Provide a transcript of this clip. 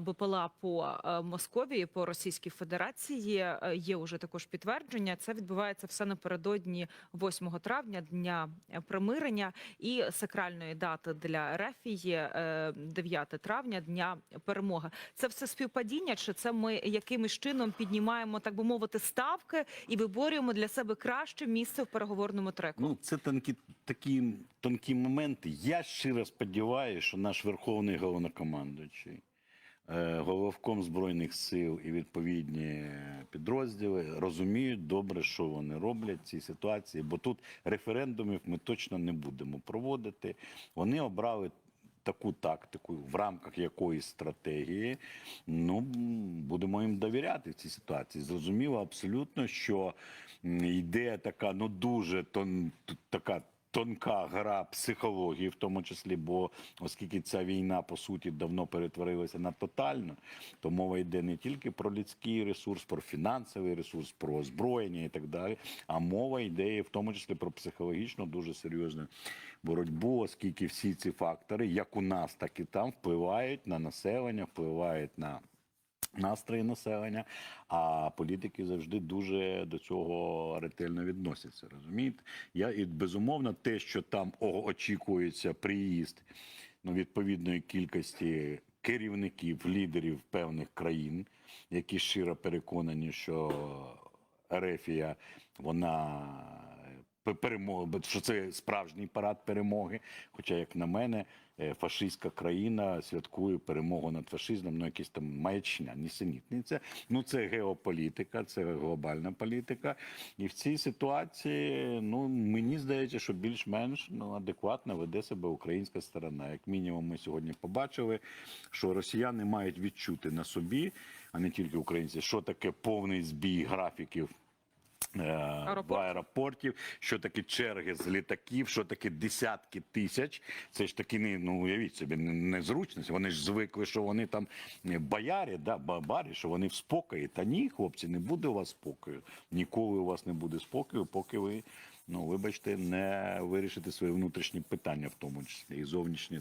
БПЛА по е, Московії, по Російській Федерації. Е, Є уже також підтвердження. Це відбувається все напередодні 8 травня, дня е, примирення і сакральної дати для е, 9 травня, дня перемоги. Це все співпадіння, чи це ми якимось чином піднімаємо, так би мовити, ставки і виборюємо для себе краще місце в переговорному треку? Ну, це тонкі, такі тонкі моменти. Я щиро сподіваюся, що наш верховний головнокомандуючий, головком збройних сил і відповідні підрозділи розуміють добре, що вони роблять в цій ситуації, бо тут референдумів ми точно не будемо проводити. Вони обрали. Таку тактику, в рамках якоїсь стратегії, ну будемо їм довіряти в цій ситуації. Зрозуміло абсолютно, що йде така, ну дуже тон, така тонка гра психології, в тому числі, бо оскільки ця війна по суті давно перетворилася на тотальну, то мова йде не тільки про людський ресурс, про фінансовий ресурс, про озброєння і так далі. А мова йде в тому числі про психологічну дуже серйозну боротьбу, оскільки всі ці фактори, як у нас, так і там, впливають на населення, впливають на настрої населення, а політики завжди дуже до цього ретельно відносяться. Розумієте? Я і безумовно те, що там очікується приїзд ну, відповідної кількості керівників, лідерів певних країн, які щиро переконані, що Ерефія вона пе- перемога, бо що це справжній парад перемоги. Хоча, як на мене, е, фашистська країна святкує перемогу над фашизмом, ну якісь там маячня, нісенітниця. Ну це геополітика, це глобальна політика. І в цій ситуації, ну мені здається, що більш-менш ну, адекватно веде себе українська сторона. Як мінімум, ми сьогодні побачили, що росіяни мають відчути на собі, а не тільки українці, що таке повний збій графіків. Е, В Аеропортів. що таке черги з літаків, що таке десятки тисяч. Це ж таки не ну уявіть собі не- незручність. Вони ж звикли, що вони там е, боярі, да, бабарі, що вони в спокої. Та ні, хлопці, не буде у вас спокою. Ніколи у вас не буде спокою, поки ви, ну вибачте, не вирішите свої внутрішні питання, в тому числі і зовнішні.